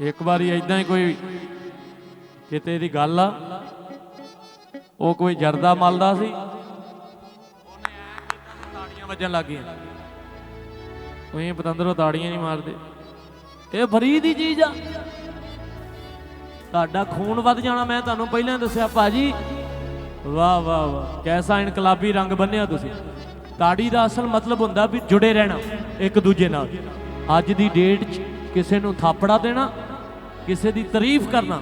ਇੱਕ ਵਾਰੀ ਇਦਾਂ ਹੀ ਕੋਈ ਕਿਤੇ ਦੀ ਗੱਲ ਆ। ਉਹ ਕੋਈ ਜਰਦਾ ਮਲਦਾ ਸੀ। ਉਹਨੇ ਐਂ ਕੀਤਾ ਤਾੜੀਆਂ ਵੱਜਣ ਲੱਗ ਗਈਆਂ। ਕੋਈ ਪਤੰਦਰੋਂ ਤਾੜੀਆਂ ਨਹੀਂ ਮਾਰਦੇ। ਇਹ ਫਰੀ ਦੀ ਚੀਜ਼ ਆ। ਤੁਹਾਡਾ ਖੂਨ ਵੱਧ ਜਾਣਾ, ਮੈਂ ਤੁਹਾਨੂੰ ਪਹਿਲਾਂ ਦੱਸਿਆ, ਭਾਜੀ। ਵਾਹ ਵਾਹ ਵਾਹ। ਕੈਸਾ ਇਨਕਲਾਬੀ ਰੰਗ ਬੰਨਿਆ ਤੁਸੀਂ। ਤਾੜੀ ਦਾ ਅਸਲ ਮਤਲਬ ਹੁੰਦਾ ਵੀ ਜੁੜੇ ਰਹਿਣਾ, ਇੱਕ ਦੂਜੇ ਨਾਲ। ਅੱਜ ਦੀ ਡੇਟ 'ਚ ਕਿਸੇ ਨੂੰ ਥਾਪੜਾ ਦੇਣਾ ਕਿਸੇ ਦੀ ਤਾਰੀਫ ਕਰਨਾ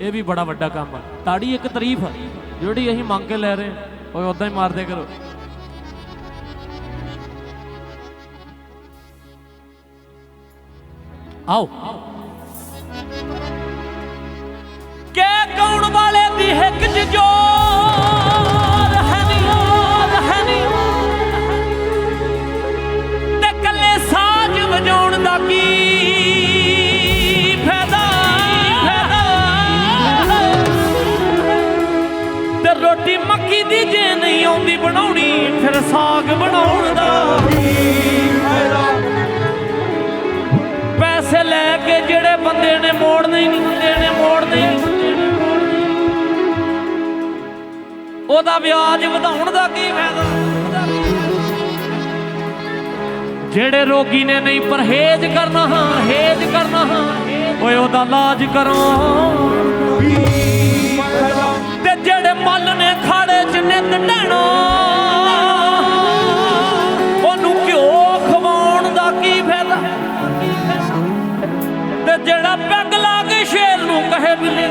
ਇਹ ਵੀ ਬੜਾ ਵੱਡਾ ਕੰਮ ਆ। ਤਾੜੀ ਇੱਕ ਤਾਰੀਫ ਆ ਜਿਹੜੀ ਅਸੀਂ ਮੰਗ ਕੇ ਲੈ ਰਹੇ ਹਾਂ, ਓਏ ਉਦਾਂ ਹੀ ਮਾਰਦੇ ਕਰੋ। ਆਓ। ਕੇ ਕੌਣ ਵਾਲੇ ਦੀ ਹਿੱਕ ਚ ਜੋਰ ਤੇ ਰੋਟੀ ਮੱਕੀ ਦੀ ਜੇ ਨਹੀਂ ਆਉਂਦੀ ਬਣਾਉਣੀ, ਫਿਰ ਸਾਗ ਬਣਾਉਣ ਦਾ। ਪੈਸੇ ਲੈ ਕੇ ਜਿਹੜੇ ਬੰਦੇ ਨੇ ਮੋੜਨੇ ਹੀ ਨਹੀਂ ਹੁੰਦੇ ਨੇ ਮੋੜਨੇ ਉਹਦਾ ਵਿਆਜ ਵਧਾਉਣ ਦਾ ਕੀ ਫਾਇਦਾ? ਕੀ ਫਾਇਦਾ? ਜਿਹੜੇ ਰੋਗੀ ਨੇ ਨਹੀਂ ਪਰਹੇਜ਼ ਕਰਨਾ, ਹਾਂ ਹੇਜ ਕਰਨਾ, ਹਾਂ ਓਏ ਉਹਦਾ ਇਲਾਜ ਕਰੋ ਨਿੱਤ ਢਹਿਣਾ ਉਹਨੂੰ ਘਿਓ ਖਵਾਉਣ ਦਾ ਕੀ ਫਾਇਦਾ? ਤੇ ਜਿਹੜਾ ਪੈਗ ਲਾ ਕੇ ਸ਼ੇਰ ਨੂੰ ਕਹੇ ਬਿੱਲੇ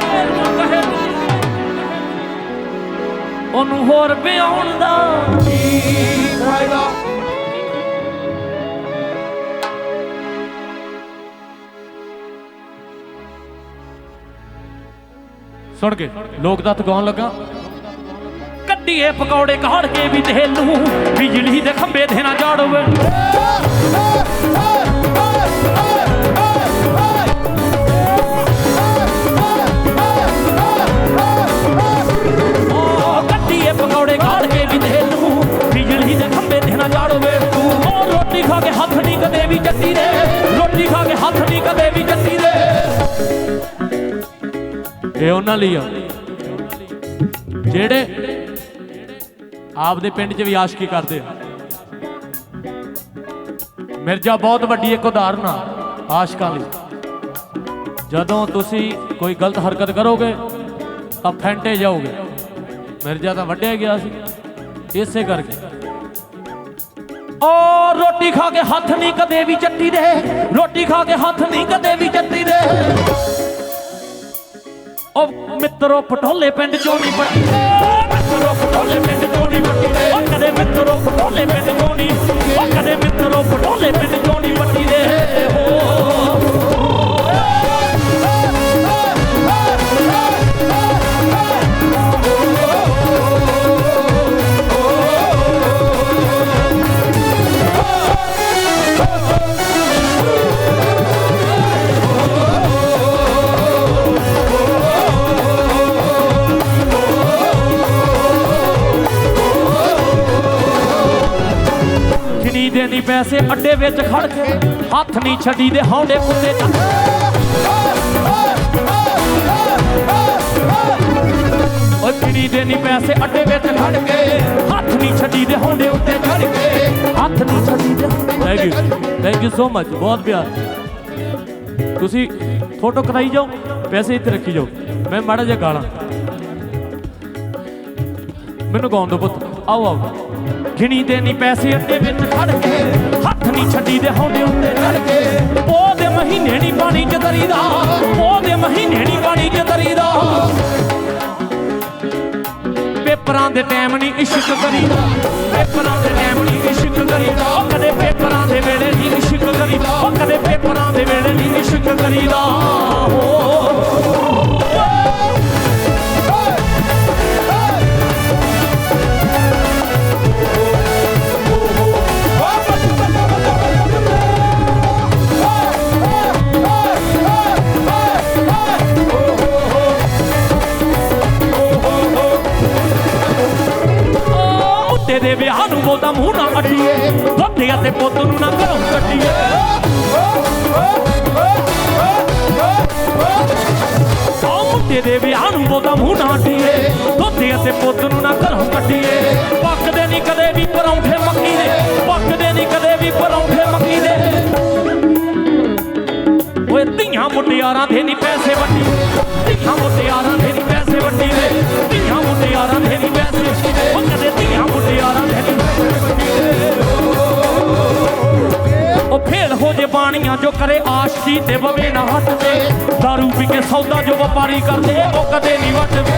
ਉਹਨੂੰ ਹੋਰ ਵਿਆਉਣ ਦਾ ਕੀ ਫਾਇਦਾ? ਸੁਣ ਕੇ ਲੋਕ ਦੱਤ ਗਾਉਣ ਲੱਗਾ। ਕੱਢੀਏ ਪਕੌੜੇ ਕਾੜ ਕੇ ਵੀ ਤੇਲ ਨੂੰ ਬਿਜਲੀ ਦੇ ਖੰਭੇ ਪਕੌੜੇ ਕਾੜ ਕੇ ਵੀ ਤੇਲ ਬਿਜਲੀ ਦੇ ਖੰਭੇ ਤੇ ਨਾ ਜਾੜੋਵੇ ਰੋਟੀ ਖਾ ਕੇ ਹੱਥ ਨਹੀਂ ਕਦੇ ਵੀ ਚੱਟੀ ਦੇ। ਰੋਟੀ ਖਾ ਕੇ ਹੱਥ ਨਹੀਂ ਕਦੇ ਵੀ ਚੱਟੀ ਦੇ। ਇਹ ਉਹਨਾਂ ਲਈ ਆ। ਜਿਹੜੇ ਆਪਦੇ ਪਿੰਡ 'ਚ ਵੀ ਆਸ਼ਕੀ ਕਰਦੇ ਆ। ਮਿਰਜ਼ਾ ਬਹੁਤ ਵੱਡੀ ਇੱਕ ਉਦਾਹਰਨ ਆ, ਆਸ਼ਕਾਂ ਲਈ ਜਦੋਂ ਤੁਸੀਂ ਕੋਈ ਗਲਤ ਹਰਕਤ ਕਰੋਗੇ, ਤਾਂ ਫੈਂਟੇ ਜਾਓਗੇ। ਮਿਰਜ਼ਾ ਤਾਂ ਵੱਢਿਆ ਗਿਆ ਸੀ, ਇਸੇ ਕਰਕੇ। ਓ ਰੋਟੀ ਖਾ ਕੇ ਹੱਥ ਨਹੀਂ ਕਦੇ ਵੀ ਚੱਟੀ ਦੇ, ਰੋਟੀ ਖਾ ਕੇ ਹੱਥ ਨਹੀਂ ਕਦੇ ਵੀ ਚੱਟੀ ਦੇ। ਓ ਮਿੱਤਰੋ, ਪਟੋਲੇ ਪਿੰਡ ਚੋਂ ਨਹੀਂ ਪੱਟੀ ਮਿੱਤਰੋ ਪਟੋਲੇ ਪਿੰਡ ਚੋਂ ਨਹੀਂ ਪੱਟੀ ਦੇ। ਓ ਕਦੇ ਮਿੱਤਰੋ ਪਟੋਲੇ ਪਿੰਡ ਚੋਂ ਓ ਕਦੇ ਮਿੱਤਰੋ ਪਟੋਲੇ ਪਿੰਡ ਚੋਂ ਪੱਟੀ ਦੇ। ਓ ਪੈਸੇ ਅੱਡੇ ਵਿੱਚ ਖੜ ਕੇ ਹੱਥ ਨਹੀਂ ਛੱਡੀ ਦੇ ਹੌਂਡੇ ਕੁੱਤੇ ਚੱਕ ਓ ਜਿਨੀ ਦੇ ਨਹੀਂ ਪੈਸੇ ਅੱਡੇ ਵਿੱਚ ਖੜ ਕੇ ਹੱਥ ਨਹੀਂ ਛੱਡੀ ਦੇ ਹੌਂਡੇ ਉੱਤੇ ਚੜ ਕੇ ਹੱਥ ਨਹੀਂ ਛੱਡੀ ਦੇ thank you thank you so much ਬਹੁਤ ਪਿਆਰ। ਤੁਸੀਂ ਫੋਟੋ ਕਰਾਈ ਜਾਓ ਪੈਸੇ ਇੱਥੇ ਰੱਖੀ ਜਾਓ। ਮੈਂ ਮਾੜਾ ਜਿਹਾ ਗਾਲਾਂ। ਮੈਨੂੰ ਗਾਉਣ ਦਿਓ ਪੁੱਤ, ਆਓ ਆਓ। ਗਿਣੀ ਦੇ ਨਹੀਂ ਪੈਸੇ ਅੱਡੇ ਵਿੱਚ ਖੜ ਕੇ, ਹੱਥ ਨਹੀਂ ਛੱਡੀ ਦੇ ਹੌਂਡੇ ਉੱਤੇ ਚੜ ਕੇ। ਪੋਹ ਦੇ ਮਹੀਨੇ ਨਹੀਂ ਪਾਣੀ ਚ ਦਰੀਦਾ ਪੋਹ ਦੇ ਮਹੀਨੇ ਨਹੀਂ ਪਾਣੀ ਚ ਦਰੀਦਾ ਪੇਪਰਾਂ ਦੇ ਟਾਈਮ ਨਹੀਂ ਇਸ਼ਕ ਕਰੀਦਾ, ਪੇਪਰਾਂ ਦੇ ਟਾਈਮ ਨਹੀਂ ਇਸ਼ਕ ਕਰੀਦਾ। ਉਹ ਕਦੇ ਪੇਪਰਾਂ ਦੇ ਵੇਲੇ ਨਹੀਂ ਇਸ਼ਕ ਕਰੀਦਾ, ਉਹ ਕਦੇ ਪੇਪਰਾਂ ਦੇ ਵੇਲੇ ਨਹੀਂ ਇਸ਼ਕ ਕਰੀਦਾ। ਹੋ ਵਿਆਹ ਨੂੰ ਬੋਲਦਾ ਮੂੰਹ ਨਾ ਅੜੀਏ ਦੋਤਿਆਂ ਅਤੇ ਪੁੱਤ ਨੂੰ ਨਾ ਘਰੋਂ ਕੱਢੀਏ। ਭਾਂਜੇ ਦੇ ਵਿਆਹ ਨੂੰ ਬੋਦਾ ਮੂੰਹ ਨਾ ਢੀਏ ਦੋਤੇ ਅਤੇ ਪੁੱਤ ਨੂੰ ਨਾ ਘਰੋਂ ਕੱਢੀਏ। ਪੱਕਦੇ ਨਹੀਂ ਕਦੇ ਵੀ ਪਰੌਂਠੇ ਮੱਕੀ ਦੇ ਪੱਕਦੇ ਨਹੀਂ ਕਦੇ ਵੀ ਪਰੌਂਠੇ ਮੱਕੀ ਦੇ ਓਏ ਧੀਆਂ ਮੁਟਿਆਰਾਂ ਦੇ ਨਹੀਂ ਜੇ ਬਾਣੀਆਂ ਜੋ ਕਰੇ ਆਸ਼ਕੀ ਤੇ ਬਵੇ ਨਾ ਹੱਟਦੇ ਦਾਰੂ ਪੀ ਕੇ ਸੌਦਾ ਜੋ ਵਪਾਰੀ ਕਰਦੇ ਉਹ ਕਦੇ ਨਹੀਂ ਵੱਟਦੇ।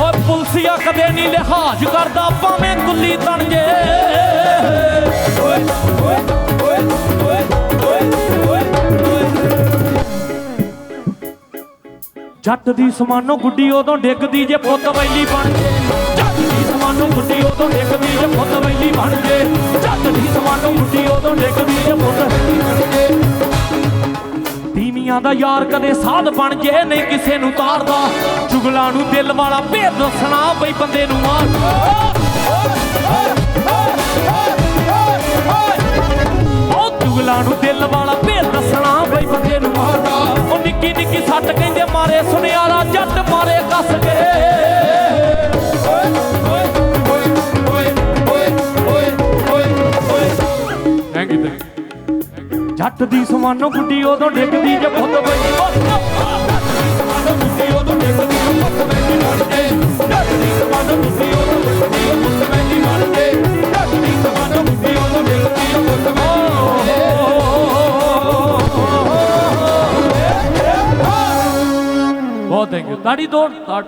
ਓ ਪੁਲਸੀਆ ਕਦੇ ਨਹੀਂ ਲਿਹਾਜ਼ ਕਰਦਾ, ਭਾਵੇਂ ਗੁੱਲੀ ਤਣ ਜੇ। ਜੱਟ ਦੀ ਸਮਾਨੋ ਗੁੱਡੀ ਉਦੋਂ ਡਿੱਗਦੀ ਜੇ ਪੁੱਤ ਵੈਲੀ ਬਣ ਜੇ। ਸਮਾਨੋ ਗੁੱਡੀ ਉਦੋਂ ਡਿੱਗਦੀ ਜੇ ਪੁੱਤ ਵੈਲੀ ਬਣ ਜੇ। ਜੱਟ ਦੀ ਸਮਾਨੋ ਗੁੱਡੀ ਉਦੋਂ ਡਿੱਗਦੀ ਜੇ ਪੁੱਤ ਵੈਲੀ ਬਣ ਜੇ। ਤੀਵੀਆਂ ਦਾ ਯਾਰ ਕਦੇ ਸਾਧ ਬਣ ਜੇ, ਨਹੀਂ ਕਿਸੇ ਨੂੰ ਤਾਰਦਾ। ਚੁਗਲਾਂ ਨੂੰ ਦਿਲ ਵਾਲਾ ਭੇਦ ਦੱਸਣਾ ਬਈ ਬੰਦੇ ਨੂੰ ਮਾਰ। ਉਹ ਚੁਗਲਾਂ ਨੂੰ ਦਿਲ ਵਾਲਾ ਭੇਦ ਦੱਸਣਾ ਬਈ ਬੰਦੇ ਨੂੰ ਮਾਰਦਾ। ਉਹ ਨਿੱਕੀ ਨਿੱਕੀ ਸੱਟ ਕਹਿੰਦੇ, ਮਾਰੇ ਸੁਨਿਆਰਾ, ਜੱਟ ਮਾਰੇ ਕੱਸ ਕੇ ਜੱਟ ਦੀ ਸਮਾਨੋ ਗੁੱਡੀ ਉਦੋਂ ਡਿੱਗਦੀ ਜੇ ਪੁੱਤ ਬਈ ਸਮਾਨੋ ਗੁੱਡੀ ਉਦੋਂ ਡਿੱਗਦੀ ਜੇ ਪੁੱਤ ਬਈ ਮਰਦੇ ਜੱਟ ਦੀ ਸਮਾਨੋ ਗੁੱਡੀ ਉਦੋਂ ਡਿੱਗਦੀ ਜੇ ਪੁੱਤ ਬਈ ਮਰਦੇ ਜੱਟ ਦੀ ਸਮਾਨੋ ਗੁੱਡੀ ਉਦੋਂ ਡਿੱਗਦੀ ਜੇ ਪੁੱਤ ਬਈ ਬਹੁਤ ਥੈਂਕ ਯੂ ਤਾੜੀ ਤੋੜ ਤਾੜ